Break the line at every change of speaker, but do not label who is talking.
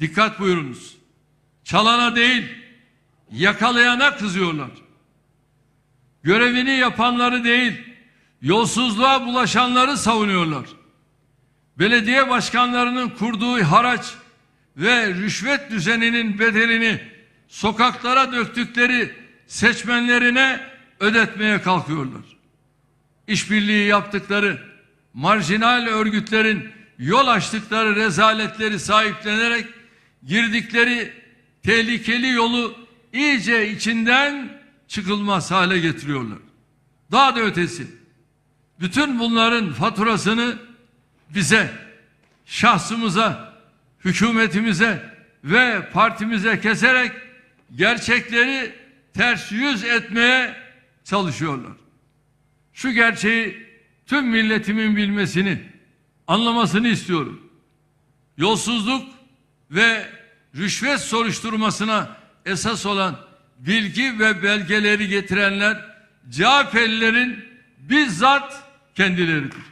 Dikkat buyurunuz. Çalana değil, yakalayana kızıyorlar. Görevini yapanları değil, yolsuzluğa bulaşanları savunuyorlar. Belediye başkanlarının kurduğu haraç ve rüşvet düzeninin bedelini sokaklara döktükleri seçmenlerine ödetmeye kalkıyorlar. İşbirliği yaptıkları marjinal örgütlerin yol açtıkları rezaletleri sahiplenerek girdikleri tehlikeli yolu iyice içinden çıkılmaz hale getiriyorlar. Daha da ötesi. Bütün bunların faturasını bize, şahsımıza, hükümetimize ve partimize keserek gerçekleri ters yüz etmeye çalışıyorlar. Şu gerçeği tüm milletimin bilmesini, anlamasını istiyorum. Yolsuzluk ve rüşvet soruşturmasına esas olan bilgi ve belgeleri getirenler CHP'lilerin bizzat kendileridir.